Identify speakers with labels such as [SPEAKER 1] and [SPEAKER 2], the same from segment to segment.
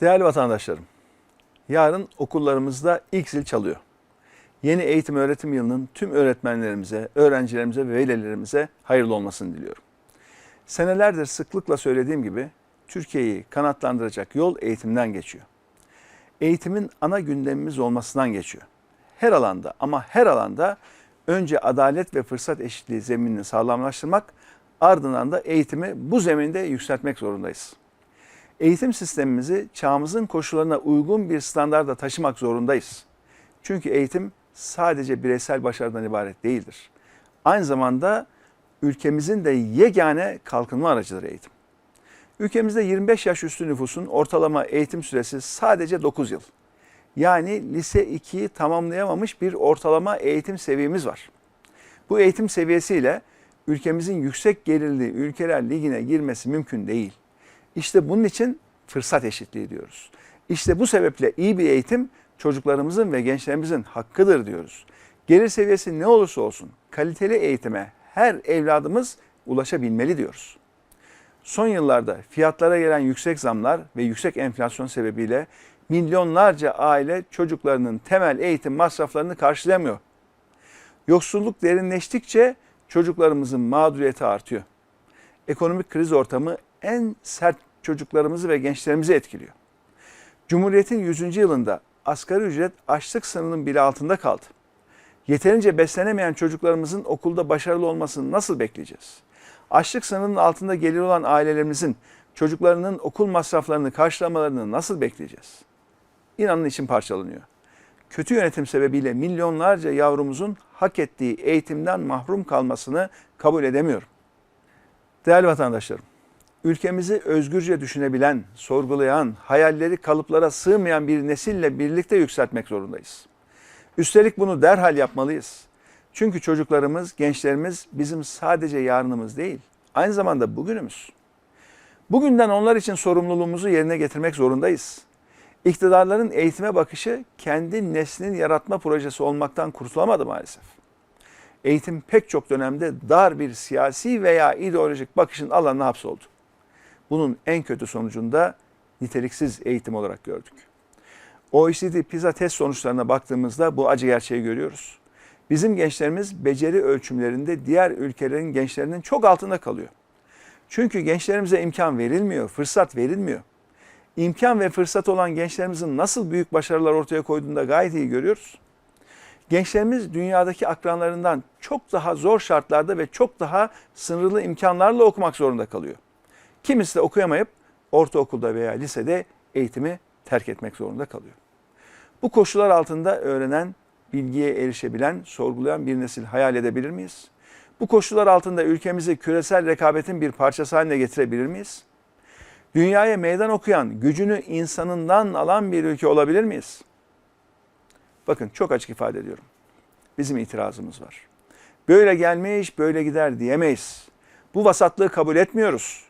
[SPEAKER 1] Değerli vatandaşlarım, yarın okullarımızda ilk zil çalıyor. Yeni eğitim öğretim yılının tüm öğretmenlerimize, öğrencilerimize ve velilerimize hayırlı olmasını diliyorum. Senelerdir sıklıkla söylediğim gibi Türkiye'yi kanatlandıracak yol eğitimden geçiyor. Eğitimin ana gündemimiz olmasından geçiyor. Her alanda ama her alanda önce adalet ve fırsat eşitliği zeminini sağlamlaştırmak, ardından da eğitimi bu zeminde yükseltmek zorundayız. Eğitim sistemimizi çağımızın koşullarına uygun bir standarda taşımak zorundayız. Çünkü eğitim sadece bireysel başarıdan ibaret değildir. Aynı zamanda ülkemizin de yegane kalkınma aracıdır eğitim. Ülkemizde 25 yaş üstü nüfusun ortalama eğitim süresi sadece 9 yıl. Yani lise 2'yi tamamlayamamış bir ortalama eğitim seviyemiz var. Bu eğitim seviyesiyle ülkemizin yüksek gelirli ülkeler ligine girmesi mümkün değil. İşte bunun için fırsat eşitliği diyoruz. İşte bu sebeple iyi bir eğitim çocuklarımızın ve gençlerimizin hakkıdır diyoruz. Gelir seviyesi ne olursa olsun kaliteli eğitime her evladımız ulaşabilmeli diyoruz. Son yıllarda fiyatlara gelen yüksek zamlar ve yüksek enflasyon sebebiyle milyonlarca aile çocuklarının temel eğitim masraflarını karşılayamıyor. Yoksulluk derinleştikçe çocuklarımızın mağduriyeti artıyor. Ekonomik kriz ortamı en sert çocuklarımızı ve gençlerimizi etkiliyor. Cumhuriyet'in 100. yılında asgari ücret açlık sınırının bile altında kaldı. Yeterince beslenemeyen çocuklarımızın okulda başarılı olmasını nasıl bekleyeceğiz? Açlık sınırının altında gelir olan ailelerimizin çocuklarının okul masraflarını karşılamalarını nasıl bekleyeceğiz? İnanın için parçalanıyor. Kötü yönetim sebebiyle milyonlarca yavrumuzun hak ettiği eğitimden mahrum kalmasını kabul edemiyorum. Değerli vatandaşlarım, ülkemizi özgürce düşünebilen, sorgulayan, hayalleri kalıplara sığmayan bir nesille birlikte yükseltmek zorundayız. Üstelik bunu derhal yapmalıyız. Çünkü çocuklarımız, gençlerimiz bizim sadece yarınımız değil, aynı zamanda bugünümüz. Bugünden onlar için sorumluluğumuzu yerine getirmek zorundayız. İktidarların eğitime bakışı kendi neslinin yaratma projesi olmaktan kurtulamadı maalesef. Eğitim pek çok dönemde dar bir siyasi veya ideolojik bakışın alanına hapsoldu. Bunun en kötü sonucunda niteliksiz eğitim olarak gördük. OECD PISA test sonuçlarına baktığımızda bu acı gerçeği görüyoruz. Bizim gençlerimiz beceri ölçümlerinde diğer ülkelerin gençlerinin çok altında kalıyor. Çünkü gençlerimize imkan verilmiyor, fırsat verilmiyor. İmkan ve fırsat olan gençlerimizin nasıl büyük başarılar ortaya koyduğunu da gayet iyi görüyoruz. Gençlerimiz dünyadaki akranlarından çok daha zor şartlarda ve çok daha sınırlı imkanlarla okumak zorunda kalıyor. Kimisi de okuyamayıp ortaokulda veya lisede eğitimi terk etmek zorunda kalıyor. Bu koşullar altında öğrenen, bilgiye erişebilen, sorgulayan bir nesil hayal edebilir miyiz? Bu koşullar altında ülkemizi küresel rekabetin bir parçası haline getirebilir miyiz? Dünyaya meydan okuyan, gücünü insanından alan bir ülke olabilir miyiz? Bakın çok açık ifade ediyorum. Bizim itirazımız var. Böyle gelmiş, böyle gider diyemeyiz. Bu vasatlığı kabul etmiyoruz.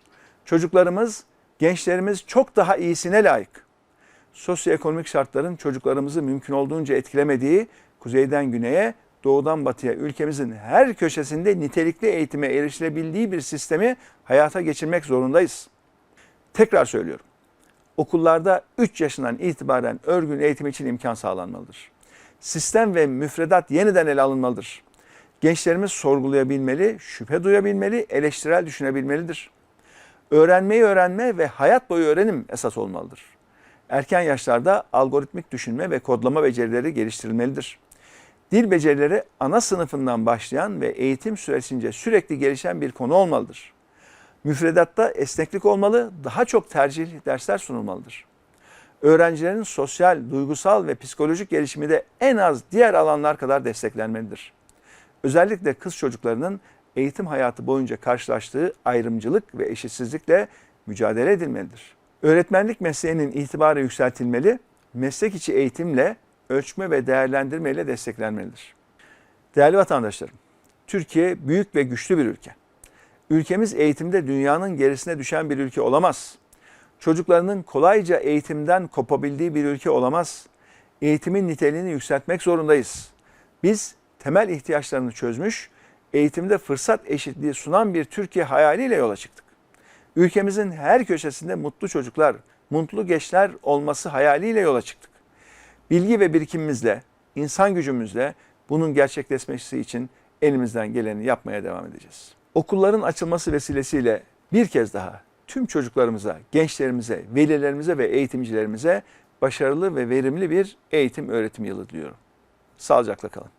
[SPEAKER 1] Çocuklarımız, gençlerimiz çok daha iyisine layık. Sosyoekonomik şartların çocuklarımızı mümkün olduğunca etkilemediği kuzeyden güneye, doğudan batıya ülkemizin her köşesinde nitelikli eğitime erişilebildiği bir sistemi hayata geçirmek zorundayız. Tekrar söylüyorum. Okullarda 3 yaşından itibaren örgün eğitim için imkan sağlanmalıdır. Sistem ve müfredat yeniden ele alınmalıdır. Gençlerimiz sorgulayabilmeli, şüphe duyabilmeli, eleştirel düşünebilmelidir. Öğrenmeyi öğrenme ve hayat boyu öğrenim esas olmalıdır. Erken yaşlarda algoritmik düşünme ve kodlama becerileri geliştirilmelidir. Dil becerileri ana sınıfından başlayan ve eğitim süresince sürekli gelişen bir konu olmalıdır. Müfredatta esneklik olmalı, daha çok tercihli dersler sunulmalıdır. Öğrencilerin sosyal, duygusal ve psikolojik gelişimi de en az diğer alanlar kadar desteklenmelidir. Özellikle kız çocuklarının eğitim hayatı boyunca karşılaştığı ayrımcılık ve eşitsizlikle mücadele edilmelidir. Öğretmenlik mesleğinin itibarı yükseltilmeli, meslek içi eğitimle, ölçme ve değerlendirme ile desteklenmelidir. Değerli vatandaşlarım, Türkiye büyük ve güçlü bir ülke. Ülkemiz eğitimde dünyanın gerisine düşen bir ülke olamaz. Çocuklarının kolayca eğitimden kopabildiği bir ülke olamaz. Eğitimin niteliğini yükseltmek zorundayız. Biz temel ihtiyaçlarını çözmüş, eğitimde fırsat eşitliği sunan bir Türkiye hayaliyle yola çıktık. Ülkemizin her köşesinde mutlu çocuklar, mutlu gençler olması hayaliyle yola çıktık. Bilgi ve birikimimizle, insan gücümüzle bunun gerçekleşmesi için elimizden geleni yapmaya devam edeceğiz. Okulların açılması vesilesiyle bir kez daha tüm çocuklarımıza, gençlerimize, velilerimize ve eğitimcilerimize başarılı ve verimli bir eğitim öğretim yılı diliyorum. Sağlıcakla kalın.